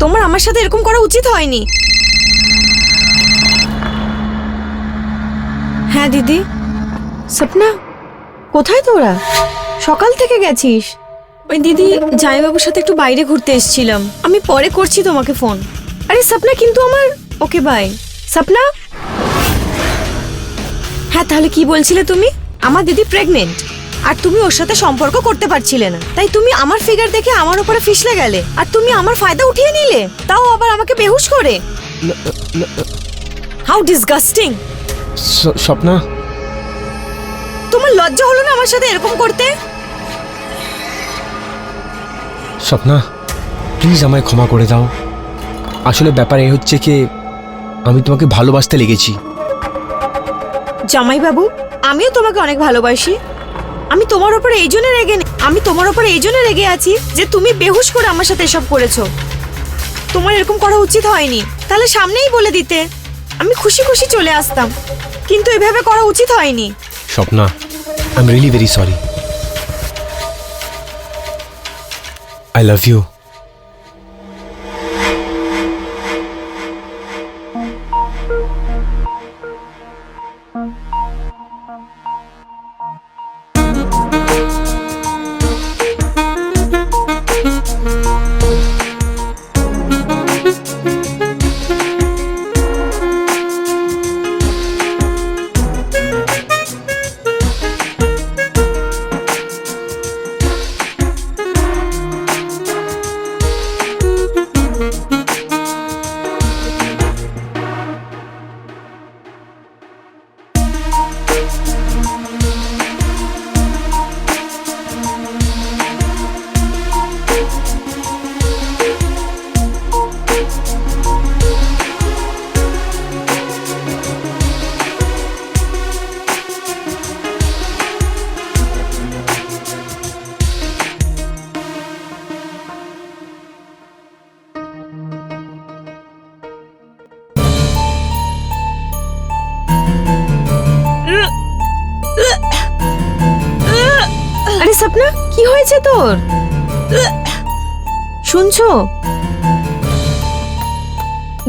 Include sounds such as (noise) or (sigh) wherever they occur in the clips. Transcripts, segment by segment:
তোমার আমার সাথে এরকম করা উচিত হয়নি। হ্যাঁ দিদি। সপনা কোথায় তোরা? সকাল থেকে গেছিস। ওই দিদি, জামাইবাবুর সাথে একটু বাইরে ঘুরতে এসেছিলাম। আমি পরে করছি তোমাকে ফোন। আরে সপনা কিন্তু আমার ওকে বাই সপনা হ্যাঁ তাহলে কি বলছিলে তুমি? আমার দিদি প্রেগনেন্ট আর তুমি ওর সাথে সম্পর্ক করতে পারছিলে না। তাই তুমি আমার ফিগার দেখে আমার উপরে ফিসলে গেলে। আর তুমি আমার ফায়দা উঠিয়ে নিলে। তাও আবার আমাকে বেহুশ করে। How disgusting Swapna? তোমার লজ্জা হলো না আমার সাথে এরকম করতে? স্বপ্না প্লিজ আমায় ক্ষমা করে দাও। আসলে ব্যাপার এই হচ্ছে কি আমি তোমাকে ভালোবাসতে লেগেছি। জামাইবাবু আমিও তোমাকে অনেক ভালোবাসি। আমি তোমার উপরে এই জন্য রেগে আমি তোমার উপরে এই জন্য রেগে আছি যে তুমি বেহুশ করে আমার সাথে এসব করেছ। তোমার এরকম করা উচিত হয়নি। তাহলে সামনেই বলে দিতে। আমি খুশি খুশি চলে আসতাম। কিন্তু এভাবে করা উচিত হয়নি। Swapna I am really very sorry I love you কি হয়েছে তোর? শুনছো?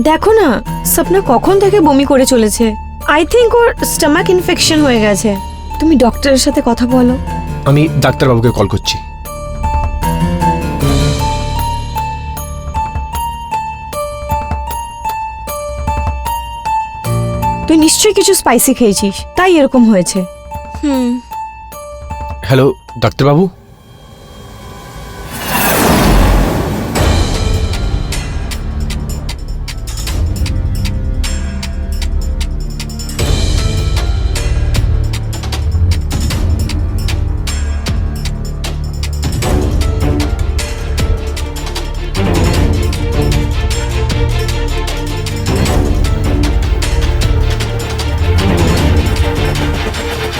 দেখো না সপনা কখন থেকে বমি করে চলেছে। আই থিংক ওর স্টমাক ইনফেকশন হয়ে গেছে। তুমি ডক্টরের সাথে কথা বলো। আমি ডাক্তারবাবুকে কল করছি। তুই নিশ্চয়ই কিছু স্পাইসি খেয়েছিস তাই এরকম হয়েছে। হুম। হ্যালো ডাক্তারবাবু?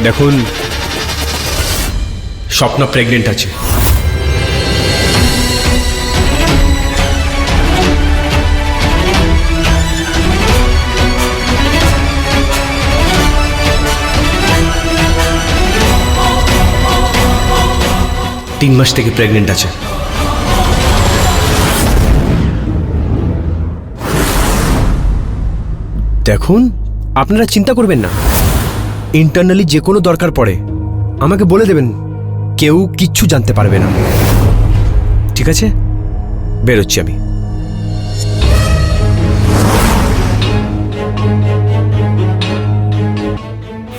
দেখুন স্বপ্ন প্রেগনেন্ট আছে। তিন মাস থেকে প্রেগনেন্ট আছে। দেখুন আপনারা চিন্তা করবেন না। ইন্টারনালি যে কোনো দরকার পড়ে, আমাকে বলে দেবেন, কেউ কিচ্ছু জানতে পারবে না। ঠিক আছে? বেরোচ্ছি আমি।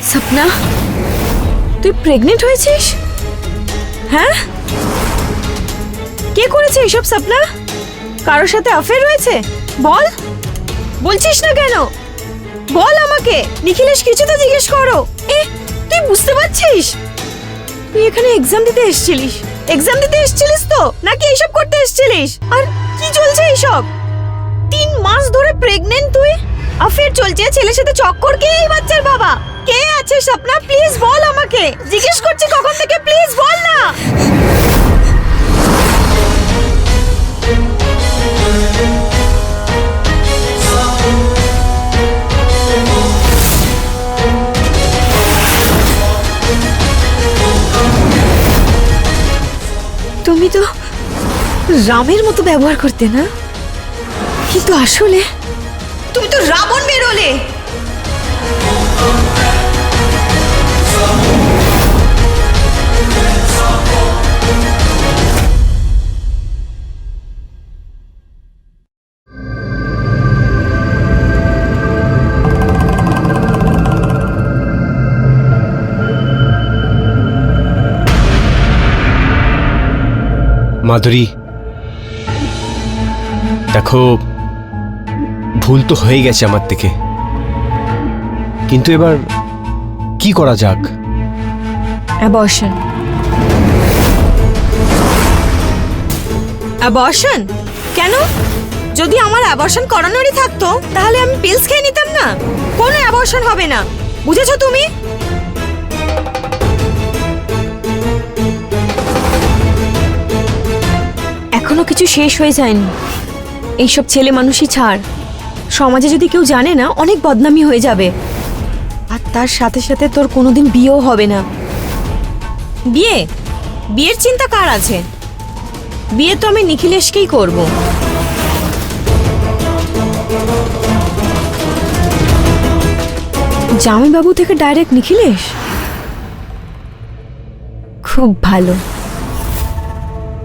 সপনা তুই প্রেগনেন্ট হয়েছিস? হ্যাঁ? কে করেছে এসব সপনা কারোর সাথে অ্যাফেয়ার রয়েছে বল। বলছিস না কেন? বল আমাকে। নিখিলেশ কিছু তো জিজ্ঞেস করো। এ, তুই বুঝতে পারছিস? তুই এখানে এক্সাম দিতে এসেছিলিস। এক্সাম দিতে এসেছিলিস তো? নাকি এইসব করতে এসেছিলিস? আর কি চলছে এইসব? তিন মাস ধরে প্রেগনেন্ট তুই? অ্যাফেয়ার চলছে ছেলের সাথে চক্কর? কে এই বাচ্চার বাবা? কে আছে স্বপ্না? প্লিজ বল আমাকে। জিজ্ঞেস করছি কখন থেকে? প্লিজ বল না। তো রামের মতো ব্যবহার করতে না? কিন্তু আসলে তুমি তো রাবণ বেরোলে! মাধুরী, দেখো, ভুল তো হয়ে গেছে আমার থেকে। কিন্তু এবার কি করা যাক? অ্যাবর্শন অ্যাবর্শন কেন? যদি আমার অ্যাবর্শন করানোরই থাকতো, তাহলে আমি পিলস খেয়ে নিতাম না। কোনো অ্যাবর্শন হবে না। বুঝেছ তুমি? এখনও কিছু শেষ হয়ে যায়নি। এইসব ছেলে মানুষই ছাড়। সমাজে যদি কেউ জানে না, অনেক বদনামি হয়ে যাবে। আর তার সাথে সাথে তোর কোনোদিন বিয়েও হবে না। বিয়ে? বিয়ের চিন্তা কার আছে? বিয়ে তো আমি নিখিলেশকেই করব। জামাইবাবু থেকে ডাইরেক্ট নিখিলেশ? খুব ভালো।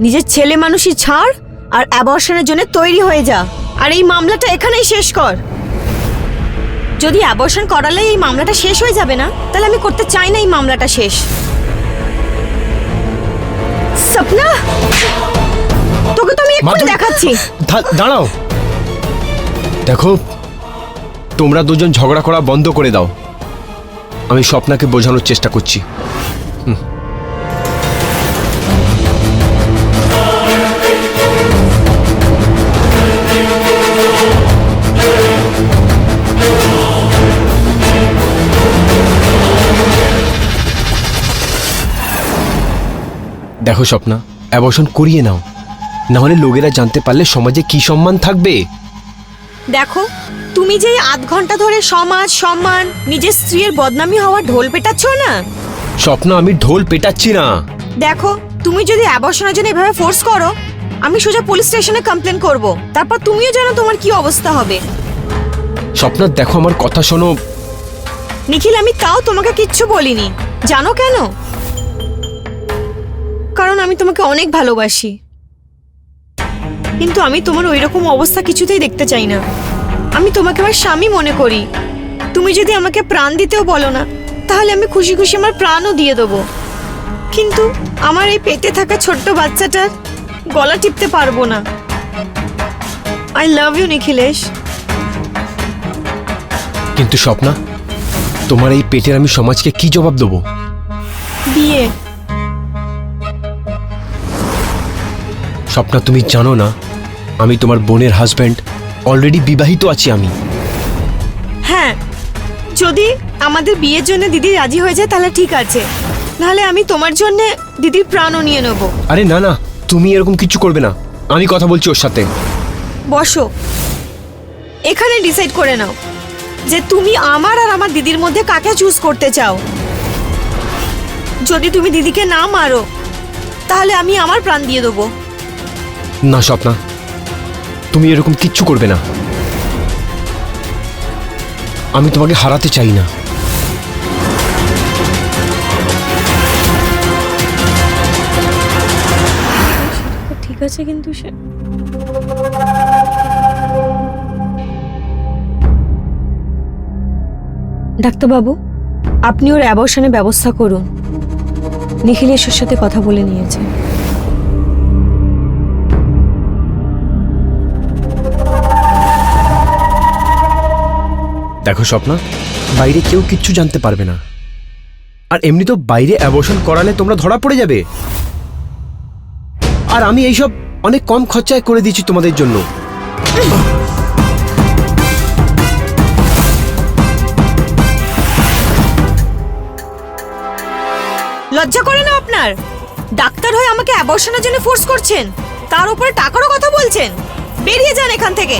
নিজের ছেলে মানুষই ছাড় আর অ্যাবর্শনের জন্য তৈরি হয়ে যা। আর এই মামলাটা এখানেই শেষ কর। যদি অ্যাবর্শন করালে এই মামলাটা শেষ হয়ে যাবে না তাহলে আমি করতে চাই না এই মামলাটা শেষ। সপনা তোকে তো আমি একটু দেখাচ্ছি। দাঁড়াও। দেখো তোমরা দুজন ঝগড়া করা বন্ধ করে দাও। আমি স্বপ্নাকে বোঝানোর চেষ্টা করছি। হুম। দেখো স্বপ্না অ্যাবর্শন করিয়ে নাও। নাহলে লোকেরা জানতে পারলে সমাজে কি সম্মান থাকবে? দেখো তুমি যে আধ ঘণ্টা ধরে সমাজ সম্মান নিজের স্ত্রীর বদনামি হওয়ার ঢোল পেটাচ্ছ না? স্বপ্ন আমি ঢোল পেটাচ্ছি না। দেখো তুমি যদি অ্যাবর্শনের জন্য এভাবে ফোর্স করো আমি সোজা পুলিশ স্টেশনে কমপ্লেন করব। তারপর তুমিও জানো তোমার কি অবস্থা হবে। স্বপ্ন দেখো আমার কথা শোনো। নিখিল আমি তাও তোমাকে কিচ্ছু বলিনি। জানো কেন? কারণ আমি তোমাকে অনেক ভালোবাসি। কিন্তু আমি তোমার ওই রকম অবস্থা কিছুতেই দেখতে চাই না। আমি তোমাকে আমার স্বামী মনে করি। তুমি যদি আমাকে প্রাণ দিতেও বলো না তাহলে আমি খুশি খুশি আমার প্রাণও দিয়ে দেবো। কিন্তু আমার এই পেটে থাকা ছোট্ট বাচ্চাটার গলা টিপতে পারব না। I love you Nikhilesh. কিন্তু স্বপ্না তোমার এই পেটের আমি সমাজকে কি জবাব দেবো? বিয়ে। স্বপ্না তুমি জানো না আমি তোমার বোনের হাজব্যান্ড অলরেডি বিবাহিত আছি আমি। হ্যাঁ যদি আমাদের বিয়ের জন্য দিদি রাজি হয়ে যায় তাহলে ঠিক আছে। নাহলে আমি তোমার জন্য দিদির প্রাণও নিয়ে নেব। আরে না না তুমি এরকম কিছু করবে না। আমি কথা বলছি ওর সাথে। বসো। এখানে ডিসাইড করে নাও যে তুমি আমার আর আমার দিদির মধ্যে কাকে চুজ করতে চাও। যদি তুমি দিদিকে না মারো তাহলে আমি আমার প্রাণ দিয়ে দেবো। না, স্বপ্না। তুমি এরকম কিচ্ছু করবে না। আমি তোমাকে হারাতে চাই না। ঠিক আছে কিন্তু সে ডাক্তারবাবু, আপনি ওর অ্যাবর্শনের ব্যবস্থা করুন। নিখিলেশের সাথে কথা বলে নিয়েছে। দেখো স্বপ্না, বাইরে কেউ কিচ্ছু জানতে পারবে না। আর এমনি তো বাইরে অ্যাবর্শন করালে তোমরা ধরা পড়ে যাবে। আর আমি এইসব অনেক কম খরচায় করে দিয়েছি তোমাদের জন্য। লজ্জা করে না আপনার? ডাক্তার হয়ে আমাকে অ্যাবর্শনের জন্য ফোর্স করছেন? তার উপরে টাকারও কথা বলছেন? বেরিয়ে যান এখান থেকে।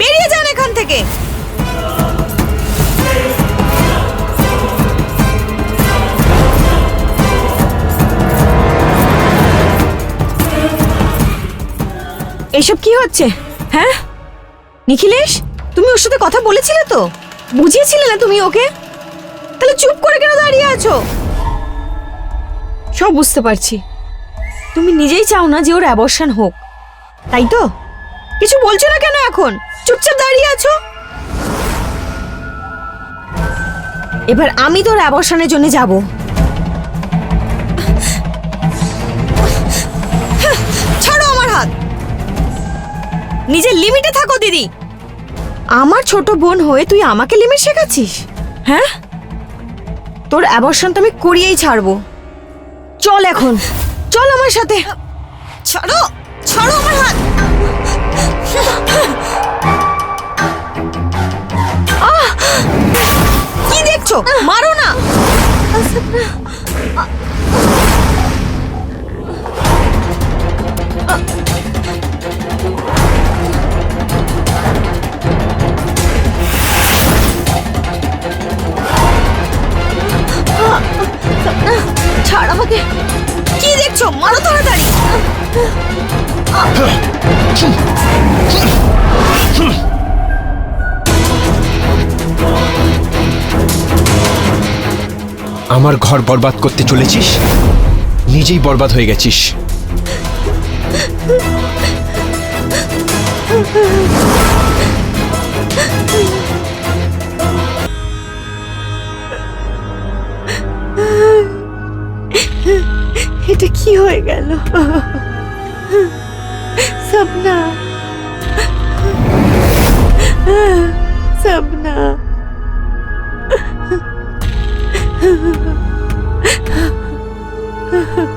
বেরিয়ে যান এখান থেকে। এসব কি হচ্ছে? হ্যাঁ? নিখিলেশ, তুমি ওর সাথে কথা বলেছিলে তো? বুঝিয়েছিলে না তুমি ওকে? তাহলে চুপ করে কেন দাঁড়িয়ে আছো? সব বুঝতে পারছি। তুমি নিজেই চাও না যে ওর অ্যাবর্শন হোক। তাই তো? কিছু বলছো না কেন এখন? চুপচাপ দাঁড়িয়ে আছো? এবার আমি তোর অ্যাবর্শনের জন্য যাব। নিজের লিমিটে থাকো, দিদি। আমার ছোট বোন হয়ে তুই আমাকে লিমিট শেখাচ্ছিস? হ্যাঁ? তোর অ্যাবর্শন তো আমি করিয়েই ছাড়বো। চল এখন। চল আমার সাথে। ছাড়ো! ছাড়ো আমার হাত! কি দেখছ? মারো না! আমার ঘর বরবাদ করতে চলেছিস? নিজেই বরবাদ হয়ে গেছিস। এটা কি হয়ে গেল? সপনা সপনা 呵 (laughs) 呵